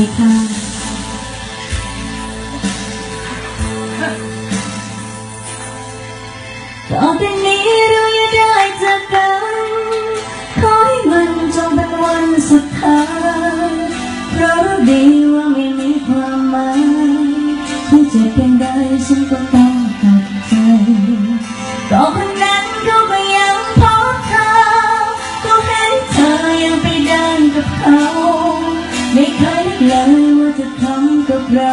ดีค่ะต่อไปนี้เราอย่าได้จอกันขอให้มันจงเป็นวันสุดท้ายเพราะดีว่าไม่มีความหมายที่เจ็บเพียงใดฉันก็ต้องตัดใจก็คนนั้น เรา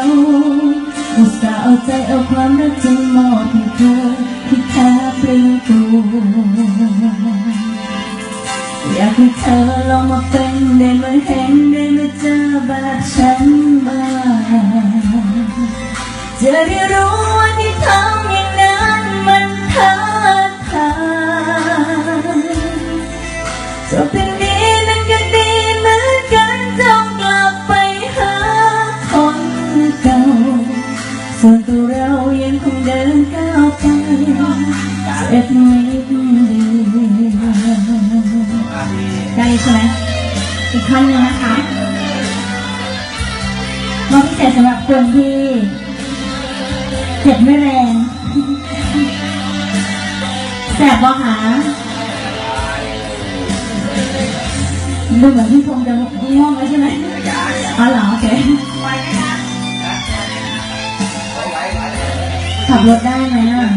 อุตส่าห์เอาใจเอาความรักจนมอบให้เธอที่แท้เปลืองตัวอยากให้เธอลองมาเป็นได้มาเห็นได้มาเจอแบบฉันบ้างจะได้รู้ว่าที่เธอ เจ็บนิดเดียได้ใช่ไหมอีกท่อนหนึ่งนะคะมอบพิเศษสำหรับคนที่เจ็บไม่แรงแสบบ่หาดูเหมือนพี่พงจะง่วงแล้วใช่ไหมอ๋อเหรอโอเคขับรถได้ไหมอะ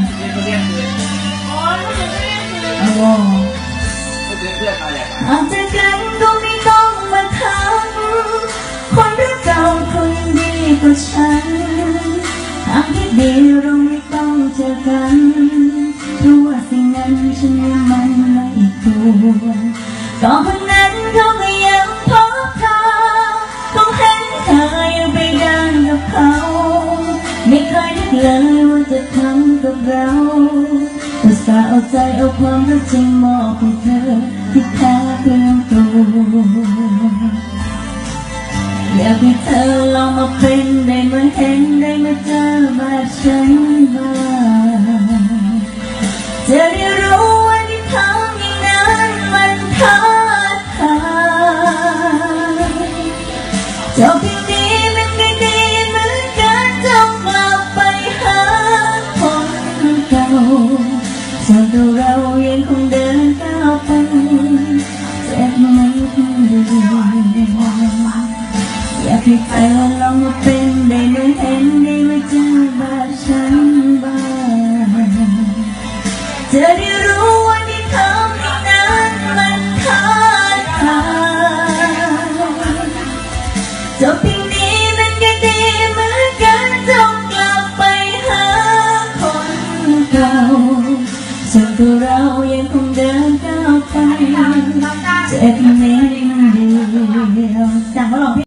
กว่าฉันทางที่ดีเราไม่ต้องเจอกันเพราะว่าสิ่งนั้นฉันว่มันไม่ควรก็คนนั้นเขาก็ยังพบเธอต้องเห็นเธอยังไปเดินกับเขา ไม่เคยนึกเลยว่าจะทำกับเราอุตส่าห์เอาใจเอาความรักจริงมอบให้เธอที่แท้เพียงตัว เป็นได้มาเห็นได้มาเจอแบบฉันบ้าจะได้รู้ว่าที่ทำอย่างนั้นมันท้าทายจบเพียงนี้มันก็ดีเหมือนกันจงกลับไปหาคนเก่าส่วนตัวเรายังคงเดินก้าวไปเจ็บไม่ดีอยากให้เธอ จะได้รู้ว่าที่ทำนี่นั้นมันขาดค่าจบเพียงนี้นั้นก็ดีเหมือนกันจงกลับไปหาคนเก่าส่วนตัวเรายังคงเดินก้าวไปเจ็บนี้เดียว